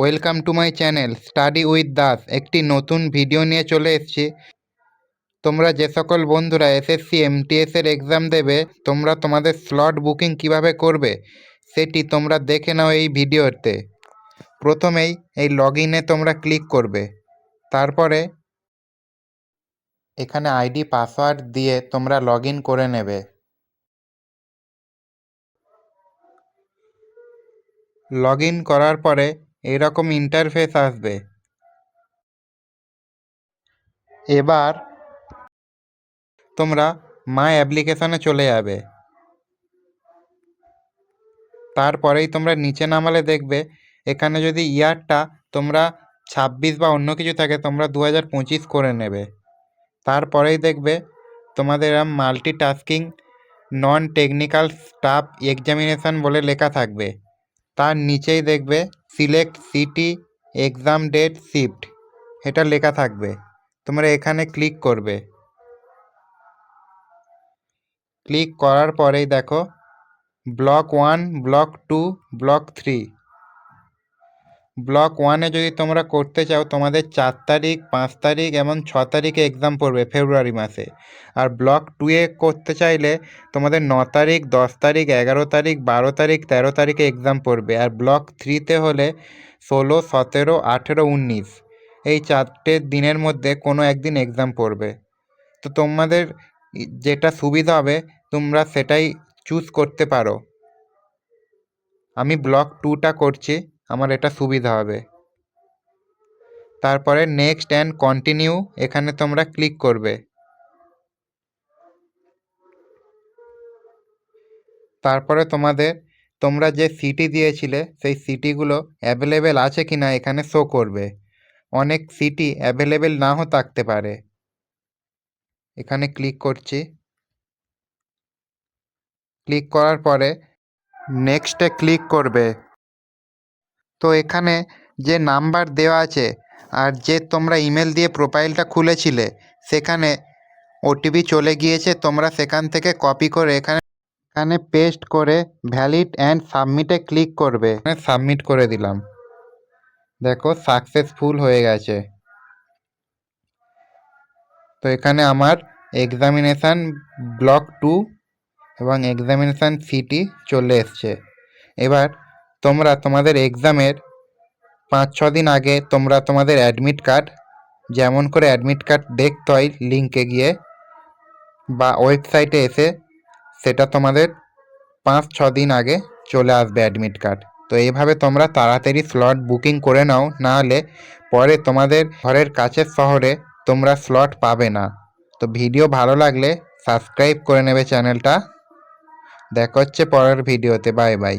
Welcome to my channel, study with Das, একটি নতুন video নিয়ে চলে এসেছি। তোমরা যে সকল বন্ধুরা এসএসসি, এমটিএস এর এক্সাম দেবে, তোমরা তোমাদের স্লট বুকিং কীভাবে করবে, সেটি তোমরা দেখে নাও এই ভিডিওতে। প্রথমেই এই লগ ইনে তোমরা ক্লিক করবে। তারপরে এখানে আইডি পাসওয়ার্ড দিয়ে তোমরা লগ করে নেবে। লগ করার পরে এরকম ইন্টারফেস আসবে। এবার তোমরা মাই অ্যাপ্লিকেশনে চলে যাবে। তারপরেই তোমরা নিচে নামালে দেখবে, এখানে যদি ইয়ারটা তোমরা ছাব্বিশ বা অন্য কিছু থাকে, তোমরা দু হাজার পঁচিশ করে নেবে। তারপরেই দেখবে তোমাদের multi tasking non technical staff examination বলে লেখা থাকবে। তার নিচেই দেখবে select city exam date shift এটা লেখা থাকবে। তোমরা এখানে ক্লিক করবে। ক্লিক করার পরেই দেখো block one block two block three block ওয়ানে যদি তোমরা করতে চাও, তোমাদের চার তারিখ, পাঁচ তারিখ এবং ছ তারিখে এক্সাম পড়বে ফেব্রুয়ারি মাসে। আর ব্লক টুয়ে করতে চাইলে তোমাদের ন তারিখ, দশ তারিখ, এগারো তারিখ, বারো তারিখ, তেরো তারিখে এক্সাম পড়বে। আর ব্লক থ্রিতে হলে ষোলো, সতেরো, আঠেরো, উনিশ। এই চারটে দিনের মধ্যে কোনো একদিন এক্সাম পড়বে। তো তোমাদের যেটা সুবিধা হবে, তোমরা সেটাই চুজ করতে পারো। আমি ব্লক টুটা করছি। আমার এটা সুবিধা হবে। তারপরে নেক্সট অ্যান্ড কন্টিনিউ এখানে তোমরা ক্লিক করবে। তারপরে তোমাদের, তোমরা যে সিটি দিয়েছিলে, সেই সিটিগুলো অ্যাভেলেবেল আছে কি না এখানে শো করবে। অনেক সিটি অ্যাভেলেবেল নাও থাকতে পারে। এখানে ক্লিক করছি। ক্লিক করার পরে নেক্সটে ক্লিক করবে। তো এখানে যে নাম্বার দেওয়া আছে আর যে তোমরা ইমেল দিয়ে প্রোফাইলটা খুলেছিলে, সেখানে ওটিপি চলে গিয়েছে, তোমরা সেখান থেকে কপি করে এখানে এখানে পেস্ট করে ভ্যালিড অ্যান্ড সাবমিটে ক্লিক করবে। এখানে সাবমিট করে দিলাম। দেখো, সাকসেসফুল হয়ে গেছে। তো এখানে আমার এক্সামিনেশান ব্লক টু এবং এক্সামিনেশান সিটি চলে এসছে। এবার তোমরা তোমাদের এক্সামের পাঁচ, ছ দিন আগে তোমরা তোমাদের অ্যাডমিট কার্ড, যেমন করে অ্যাডমিট কার্ড দেখতে হয় লিঙ্কে গিয়ে, বা ওয়েবসাইটে এসে সেটা তোমাদের পাঁচ, ছ দিন আগে চলে আসবে অ্যাডমিট কার্ড। তো এইভাবে তোমরা তাড়াতাড়ি স্লট বুকিং করে নাও, না হলে পরে তোমাদের ঘরের কাছের শহরে তোমরা স্লট পাবে না। তো ভিডিও ভালো লাগলে সাবস্ক্রাইব করে নেবে চ্যানেলটা। দেখা হচ্ছে পরের ভিডিওতে বাই বাই